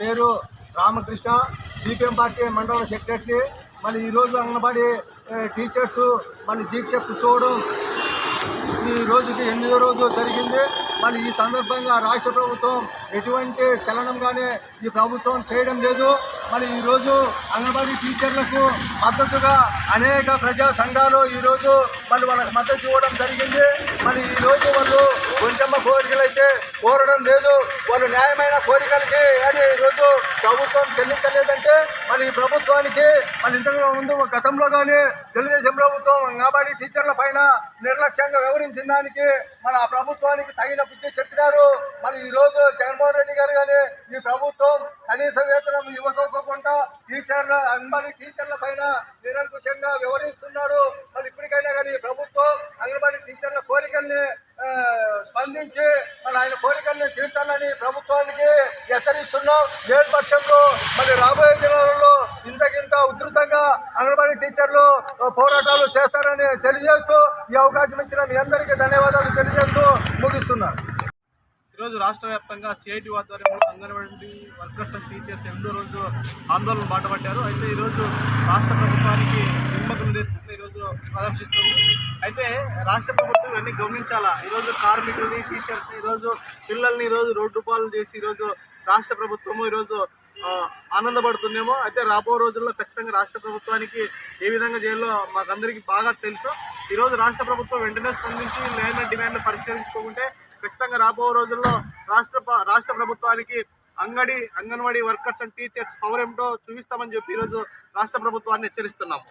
పేరు Ramakrishna CPM party మండల secretary మళ్ళీ ఈరోజు అంగన్వాడీ టీచర్స్ మళ్ళీ దీక్ష కూర్చోవడం. ఈ రోజుకి ఎనిమిదో రోజు జరిగింది. మళ్ళీ ఈ సందర్భంగా రాష్ట్ర ప్రభుత్వం ఎటువంటి చలనం కానీ ఈ ప్రభుత్వం చేయడం లేదు. మరి ఈరోజు అంగన్వాడీ టీచర్లకు మద్దతుగా అనేక ప్రజా సంఘాలు ఈరోజు మళ్ళీ వాళ్ళకి మద్దతు ఇవ్వడం జరిగింది. మరి ఈరోజు వాళ్ళు కొంచెమ్మ కోరికలు అయితే కోరడం లేదు. వాళ్ళు న్యాయమైన కోరికలకి ప్రభుత్వం చెల్లించలేదంటే మరి ఈ ప్రభుత్వానికి మన ఇంతకు ముందు గతంలో కానీ తెలుగుదేశం ప్రభుత్వం అంగన్వాడీ టీచర్ల పైన నిర్లక్ష్యంగా వివరించిన దానికి మన ఆ ప్రభుత్వానికి తగిన బుద్ధి చెప్పినారు. మరి ఈరోజు జగన్మోహన్ రెడ్డి గారు కానీ ఈ ప్రభుత్వం కనీస వేతనం ఇవ్వకోకుండా టీచర్ల అంగన్వాడీ టీచర్ల పైన నిరంకుశంగా వ్యవహరిస్తున్నాడు. మరి ఇప్పటికైనా కానీ ప్రభుత్వం అంగన్వాడీ టీచర్ల కోరికల్ని స్పందించి మరి ఆయన కోరికల్ని తీర్చాలని ప్రభుత్వానికి హెచ్చరిస్తున్నాం. లేని పక్షంలో మరి రాబోయే దినాలలో ఇంతకింత ఉధృతంగా అంగన్వాడీ టీచర్లు పోరాటాలు చేస్తారని తెలియజేస్తూ ఈ అవకాశం ఇచ్చిన మీ అందరికీ ధన్యవాదాలు తెలియజేస్తూ ముగిస్తున్నాను ఈరోజు రాష్ట్ర వ్యాప్తంగా సిఐటి ఆధ్వర్యంలో అంగన్వాడీ వర్కర్స్ అండ్ టీచర్స్ ఎనిమిదో రోజు ఆందోళన బాటపట్టారు. అయితే ఈరోజు రాష్ట్ర ప్రభుత్వానికి నిమ్మకం ఈరోజు ప్రదర్శిస్తుంది. రాష్ట్ర ప్రభుత్వం అన్ని గమనించాలా? ఈరోజు కార్మికుల్ని టీచర్స్ ఈరోజు పిల్లల్ని ఈరోజు రోడ్డు పాలు చేసి ఈరోజు రాష్ట్ర ప్రభుత్వము ఈరోజు ఆనందపడుతుందేమో. అయితే రాబో రోజుల్లో ఖచ్చితంగా రాష్ట్ర ప్రభుత్వానికి ఏ విధంగా చేయాలో మాకందరికీ బాగా తెలుసు. ఈరోజు రాష్ట్ర ప్రభుత్వం వెంటనే స్పందించి న్యాయమైన డిమాండ్ పరిష్కరించుకోకుంటే ఖచ్చితంగా రాబో రోజుల్లో రాష్ట్ర రాష్ట్ర ప్రభుత్వానికి అంగడి Anganwadi workers and teachers power ఏమిటో చూపిస్తామని చెప్పి ఈరోజు రాష్ట్ర ప్రభుత్వాన్ని హెచ్చరిస్తున్నాము.